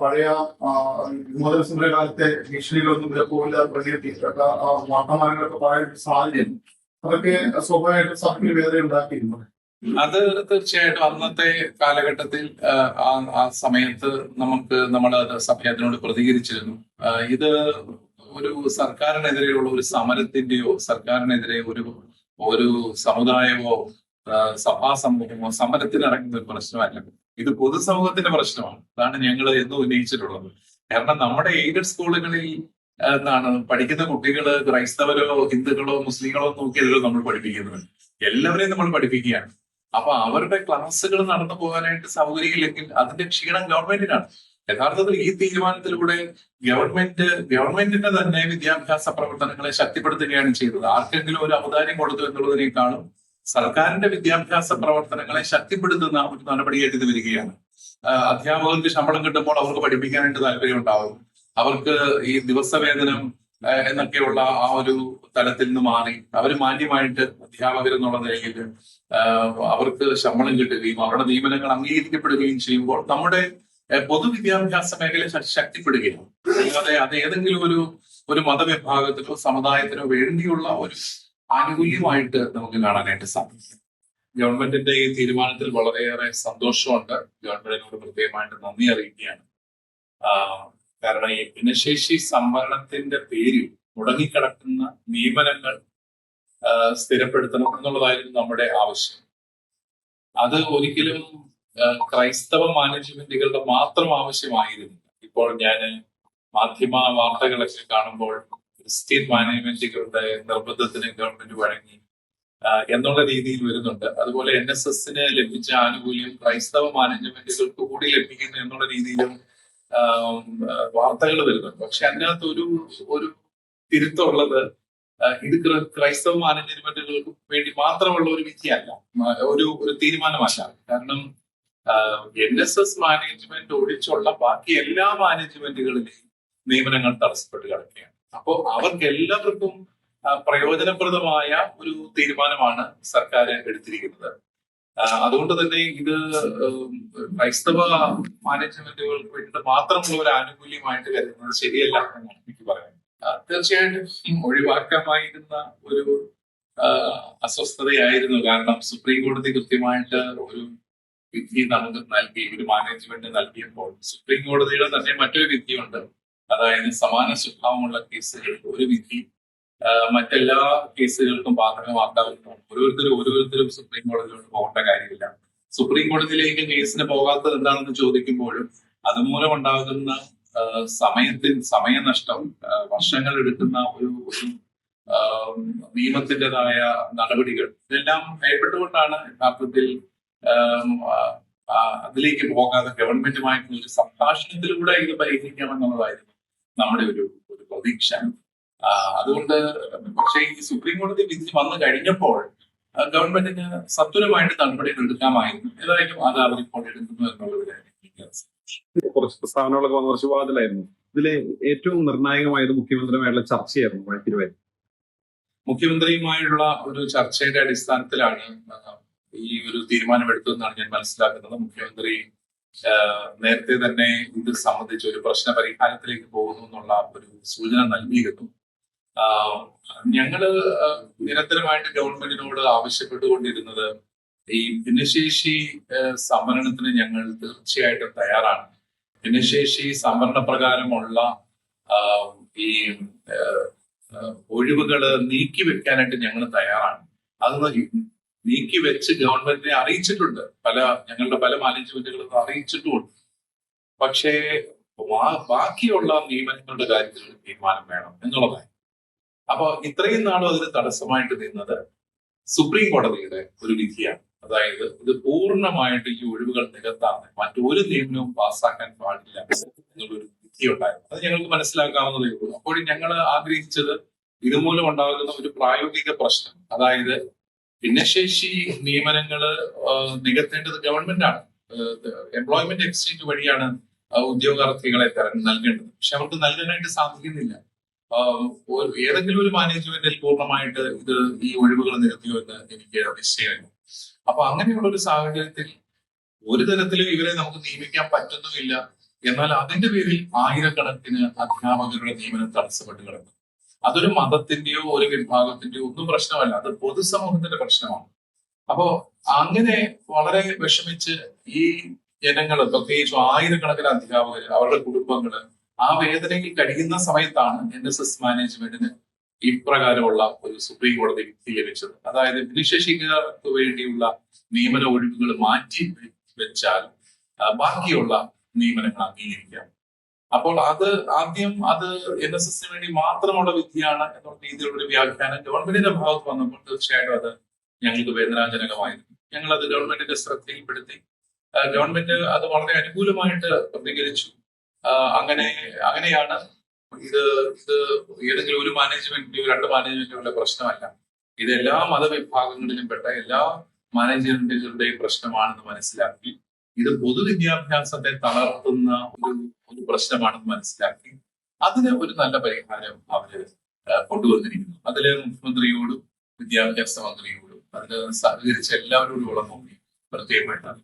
പഴയ വിമോചന സമര കാലത്തെ ഭീഷണികളൊന്നും ഇവരെ പോകില്ല വാർത്തമാനങ്ങളൊക്കെ പറയാൻ സാഹചര്യം. അതൊക്കെ സ്വാഭാവികമായിട്ടും സഭയിൽ വേദന ഉണ്ടാക്കിയിരുന്നു. അത് തീർച്ചയായിട്ടും അന്നത്തെ കാലഘട്ടത്തിൽ ആ, സമയത്ത് നമുക്ക് നമ്മൾ സഭ അതിനോട് പ്രതികരിച്ചിരുന്നു. ഇത് ഒരു സർക്കാരിനെതിരെയുള്ള ഒരു സമരത്തിന്റെയോ സർക്കാരിനെതിരെ ഒരു ഒരു സമുദായമോ സഭാ സമൂഹമോ സമരത്തിനിറങ്ങുന്ന ഒരു പ്രശ്നമല്ല. ഇത് പൊതുസമൂഹത്തിന്റെ പ്രശ്നമാണ്. അതാണ് ഞങ്ങൾ എന്ന് ഉന്നയിച്ചിട്ടുള്ളത്. കാരണം നമ്മുടെ എയ്ഡഡ് സ്കൂളുകളിൽ എന്താണ് പഠിക്കുന്ന കുട്ടികൾ ക്രൈസ്തവരോ ഹിന്ദുക്കളോ മുസ്ലിങ്ങളോ നോക്കിയല്ലോ നമ്മൾ പഠിപ്പിക്കുന്നത് എല്ലാവരെയും നമ്മൾ പഠിപ്പിക്കുകയാണ്. അപ്പൊ അവരുടെ ക്ലാസ്സുകൾ നടന്നു പോകാനായിട്ട് സൗകര്യമില്ലെങ്കിൽ അതിന്റെ ക്ഷീണം ഗവൺമെന്റിനാണ്. യഥാർത്ഥത്തിൽ ഈ തീരുമാനത്തിലൂടെ ഗവൺമെന്റ് ഗവൺമെന്റിന്റെ തന്നെ വിദ്യാഭ്യാസ പ്രവർത്തനങ്ങളെ ശക്തിപ്പെടുത്തുകയാണ് ചെയ്തത്. ആർക്കെങ്കിലും ഒരു അവതാരം കൊടുത്തു എന്നുള്ളതിനേക്കാളും സർക്കാരിന്റെ വിദ്യാഭ്യാസ പ്രവർത്തനങ്ങളെ ശക്തിപ്പെടുത്തുന്ന ഒരു നടപടിയായിട്ട് ഇത് വരികയാണ്. അധ്യാപകർക്ക് ശമ്പളം കിട്ടുമ്പോൾ അവർക്ക് പഠിപ്പിക്കാനായിട്ട് താല്പര്യം ഉണ്ടാവും. അവർക്ക് ഈ ദിവസവേതനം എന്നൊക്കെയുള്ള ആ ഒരു തലത്തിൽ നിന്ന് മാറി. അവർ മാന്യമായിട്ട് അധ്യാപകർ എന്നുള്ള നിലയിൽ അവർക്ക് ശമ്പളം കിട്ടുകയും അവരുടെ നിയമനങ്ങൾ അംഗീകരിക്കപ്പെടുകയും ചെയ്യുമ്പോൾ നമ്മുടെ പൊതുവിദ്യാഭ്യാസ മേഖല ശക്തിപ്പെടുകയാണ്. അല്ലാതെ അത് ഏതെങ്കിലും ഒരു ഒരു മതവിഭാഗത്തിനോ സമുദായത്തിനോ വേണ്ടിയുള്ള ഒരു ആനുകൂല്യമായിട്ട് നമുക്ക് കാണാനായിട്ട് സാധിക്കും. ഗവൺമെന്റിന്റെ ഈ തീരുമാനത്തിൽ വളരെയേറെ സന്തോഷമുണ്ട്. ഗവൺമെന്റിനോട് പ്രത്യേകമായിട്ട് നന്ദി അറിയിക്കുകയാണ്. കാരണം ഈ ഭിന്നശേഷി സംവരണത്തിന്റെ പേരിൽ മുടങ്ങിക്കിടക്കുന്ന നിയമനങ്ങൾ സ്ഥിരപ്പെടുത്തണം എന്നുള്ളതായിരുന്നു നമ്മുടെ ആവശ്യം. അത് ഒരിക്കലും ക്രൈസ്തവ മാനേജ്മെന്റുകളുടെ മാത്രം ആവശ്യമായിരുന്നില്ല. ഇപ്പോൾ ഞാൻ മാധ്യമ വാർത്തകളൊക്കെ കാണുമ്പോൾ ക്രിസ്ത്യൻ മാനേജ്മെന്റുകളുടെ നിർബന്ധത്തിന് ഗവൺമെന്റ് വഴങ്ങി എന്നുള്ള രീതിയിൽ വരുന്നുണ്ട്. അതുപോലെ എൻ എസ് എസിന് ലഭിച്ച ആനുകൂല്യം ക്രൈസ്തവ മാനേജ്മെന്റുകൾക്ക് കൂടി ലഭിക്കുന്നു എന്നുള്ള രീതിയിലും വാർത്തകൾ വരുന്നുണ്ട്. പക്ഷെ അതിനകത്ത് ഒരു ഒരു തിരുത്തുള്ളത് ആഹ് ഇത് ക്ര- ക്രൈസ്തവ മാനേജ്മെന്റുകൾക്ക് വേണ്ടി മാത്രമുള്ള ഒരു വിധിയല്ല. ഒരു ഒരു തീരുമാനമല്ല. കാരണം എൻ എസ് എസ് മാനേജ്മെന്റ് ഒഴിച്ചുള്ള ബാക്കി എല്ലാ മാനേജ്മെന്റുകളിലെയും നിയമനങ്ങൾ തടസ്സപ്പെട്ട് കിടക്കുകയാണ്. അപ്പോൾ അവർക്ക് എല്ലാവർക്കും പ്രയോജനപ്രദമായ ഒരു തീരുമാനമാണ് സർക്കാർ എടുത്തിരിക്കുന്നത്. അതുകൊണ്ട് തന്നെ ഇത് ക്രൈസ്തവ മാനേജ്മെന്റുകൾക്ക് വേണ്ടിയിട്ട് മാത്രമുള്ള ഒരു ആനുകൂല്യമായിട്ട് കരുതുന്നത് ശരിയല്ല എന്നാണ് എനിക്ക് പറയുന്നത് തീർച്ചയായിട്ടും ഒഴിവാക്കാമായിരുന്ന ഒരു അസ്വസ്ഥതയായിരുന്നു. കാരണം സുപ്രീം കോടതി കൃത്യമായിട്ട് ഒരു വിധി നമുക്ക് നൽകി ഒരു മാനേജ്മെന്റ് നൽകിയപ്പോൾ സുപ്രീം കോടതിയുടെ തന്നെ മറ്റൊരു വിധിയുണ്ട്. അതായത് സമാന സ്വഭാവമുള്ള കേസുകൾ ഒരു വിധി മറ്റെല്ലാ കേസുകൾക്കും ബാധകമാക്കാവുന്നതാണ് ഓരോരുത്തരും ഓരോരുത്തരും സുപ്രീം കോടതിയിലോട്ട് പോകേണ്ട കാര്യമില്ല. സുപ്രീം കോടതിയിലേക്ക് കേസിന് പോകാത്തത് എന്താണെന്ന് ചോദിക്കുമ്പോഴും അതുമൂലം ഉണ്ടാകുന്ന സമയത്തിന് സമയനഷ്ടം വർഷങ്ങൾ എടുക്കുന്ന ഒരു ഒരു നിയമത്തിന്റെതായ നടപടികൾ ഇതെല്ലാം ഭയപ്പെട്ടുകൊണ്ടാണ് യഥാർത്ഥത്തിൽ അതിലേക്ക് പോകാതെ ഗവൺമെന്റുമായിട്ടുള്ള ഒരു സംഭാഷണത്തിലൂടെ ഇത് പരിഹരിക്കാമെന്നുള്ളതായിരുന്നു നമ്മുടെ ഒരു ഒരു പ്രതീക്ഷ അതുകൊണ്ട് പക്ഷേ ഈ സുപ്രീം കോടതി വിധി വന്നു കഴിഞ്ഞപ്പോൾ ഗവൺമെന്റിന് സത്വരമായിട്ട് നടപടികൾ എടുക്കാമായിരുന്നു. ഏതായാലും അത് അവരിപ്പോൾ എടുക്കുന്നു എന്നുള്ളത് കുറച്ച് പ്രസ്താവനകളൊക്കെ വന്ന കുറച്ച് വിവാദത്തിലായിരുന്നു ഇതിലെ ഏറ്റവും നിർണായകമായത് മുഖ്യമന്ത്രിയുമായുള്ള ചർച്ചയായിരുന്നു വഴക്കിരുവായിരുന്നു മുഖ്യമന്ത്രിയുമായുള്ള ഒരു ചർച്ചയുടെ അടിസ്ഥാനത്തിലാണ് ഈ ഒരു തീരുമാനമെടുത്തതെന്നാണ് ഞാൻ മനസ്സിലാക്കുന്നത്. മുഖ്യമന്ത്രി നേരത്തെ തന്നെ ഇത് സംബന്ധിച്ച് ഒരു പ്രശ്ന പരിഹാരത്തിലേക്ക് പോകുന്നു എന്നുള്ള ഒരു സൂചന നൽകിയിരുന്നു ഞങ്ങൾ നിരന്തരമായിട്ട് ഗവൺമെന്റിനോട് ആവശ്യപ്പെട്ടുകൊണ്ടിരുന്നത് ഈ ഭിന്നശേഷി സംവരണത്തിന് ഞങ്ങൾ തീർച്ചയായിട്ടും തയ്യാറാണ്. ഭിന്നശേഷി സംവരണ പ്രകാരമുള്ള ഈ ആ, നീക്കി വെക്കാനായിട്ട് ഞങ്ങൾ തയ്യാറാണ്. അത് നീക്കി വെച്ച് ഗവൺമെന്റിനെ അറിയിച്ചിട്ടുണ്ട്. പല ഞങ്ങളുടെ പല മാനേജ്മെന്റുകളും അറിയിച്ചിട്ടുമുണ്ട്. പക്ഷേ ബാക്കിയുള്ള നിയമനങ്ങളുടെ കാര്യത്തിൽ തീരുമാനം വേണം എന്നുള്ളതായി. അപ്പൊ ഇത്രയും നാളും അതിന് തടസ്സമായിട്ട് നിന്നത് സുപ്രീം കോടതിയുടെ ഒരു വിധിയാണ്. അതായത് ഇത് പൂർണമായിട്ട് ഈ ഒഴിവുകൾ നികത്താതെ മറ്റൊരു നിയമനവും പാസ്സാക്കാൻ പാടില്ല എന്നുള്ളൊരു വിധി ഉണ്ടായിരുന്നു അത് ഞങ്ങൾക്ക് മനസ്സിലാക്കാവുന്നതേ ഉള്ളൂ. അപ്പോൾ ഞങ്ങൾ ആഗ്രഹിച്ചത് ഇതുമൂലം ഉണ്ടാകുന്ന ഒരു പ്രായോഗിക പ്രശ്നം. അതായത് ഭിന്നശേഷി നിയമനങ്ങൾ നികത്തേണ്ടത് ഗവൺമെന്റാണ് എംപ്ലോയ്മെന്റ് എക്സ്ചേഞ്ച് വഴിയാണ് ഉദ്യോഗാർത്ഥികളെ നൽകേണ്ടത്. പക്ഷെ അവർക്ക് നൽകാനായിട്ട് സാധിക്കുന്നില്ല. ഏതെങ്കിലും ഒരു മാനേജ്മെന്റിൽ പൂർണമായിട്ട് ഇത് ഈ ഒഴിവുകൾ നികത്തിയോ എന്ന് എനിക്ക് നിശ്ചയമില്ല അപ്പൊ അങ്ങനെയുള്ള ഒരു സാഹചര്യത്തിൽ ഒരു തരത്തിലും ഇവരെ നമുക്ക് നിയമിക്കാൻ പറ്റുന്നുമില്ല. എന്നാൽ അതിന്റെ പേരിൽ ആയിരക്കണക്കിന് അധ്യാപകരുടെ നിയമനം തടസ്സപ്പെട്ട് കിടക്കുന്നു. അതൊരു മതത്തിന്റെയോ ഒരു വിഭാഗത്തിന്റെയോ ഒന്നും പ്രശ്നമല്ല. അത് പൊതുസമൂഹത്തിന്റെ പ്രശ്നമാണ്. അപ്പോ അങ്ങനെ വളരെ വിഷമിച്ച് ഈ ജനങ്ങൾ പ്രത്യേകിച്ചും ആയിരക്കണക്കിന് അധ്യാപകർ അവരുടെ കുടുംബങ്ങൾ ആ വേദനയിൽ കഴിയുന്ന സമയത്താണ് എൻ എസ് എസ് മാനേജ്മെന്റിന് ഇപ്രകാരമുള്ള ഒരു സുപ്രീം കോടതി വിധി ലഭിച്ചത്. അതായത് ഭിന്നശേഷിക്കാർക്ക് വേണ്ടിയുള്ള നിയമന ഒഴിവുകൾ മാറ്റി വെച്ചാൽ ബാക്കിയുള്ള നിയമനങ്ങൾ അംഗീകരിക്കാം. അപ്പോൾ അത് ആദ്യം അത് എൻ എസ് എസിന് വേണ്ടി മാത്രമുള്ള വിധിയാണ് എന്നുള്ള രീതിയിലുള്ള ഒരു വ്യാഖ്യാനം ഗവൺമെന്റിന്റെ ഭാഗത്ത് വന്നപ്പോൾ തീർച്ചയായിട്ടും അത് ഞങ്ങൾക്ക് വേദനാജനകമായിരുന്നു. ഞങ്ങൾ അത് ഗവൺമെന്റിന്റെ ശ്രദ്ധയിൽപ്പെടുത്തി. ഗവൺമെന്റ് അത് വളരെ അനുകൂലമായിട്ട് പ്രതികരിച്ചു. അങ്ങനെ അങ്ങനെയാണ് ഇത് ഇത് ഏതെങ്കിലും ഒരു മാനേജ്മെന്റിന്റെയോ രണ്ട് മാനേജ്മെന്റുകളുടെ പ്രശ്നമല്ല. ഇത് എല്ലാ മതവിഭാഗങ്ങളിലും പെട്ട എല്ലാ മാനേജ്മെന്റുകളുടെയും പ്രശ്നമാണെന്ന് മനസ്സിലാക്കി ഇത് പൊതുവിദ്യാഭ്യാസത്തെ തളർത്തുന്ന ഒരു ഒരു പ്രശ്നമാണെന്ന് മനസ്സിലാക്കി അതിന് ഒരു നല്ല പരിഹാരം അവർ കൊണ്ടുവന്നിരിക്കുന്നു. അതിൽ മുഖ്യമന്ത്രിയോടും വിദ്യാഭ്യാസ മന്ത്രിയോടും അതിന് സഹകരിച്ച എല്ലാവരോടും ഉള്ള നന്ദി പ്രത്യേകമായിട്ടാണ്.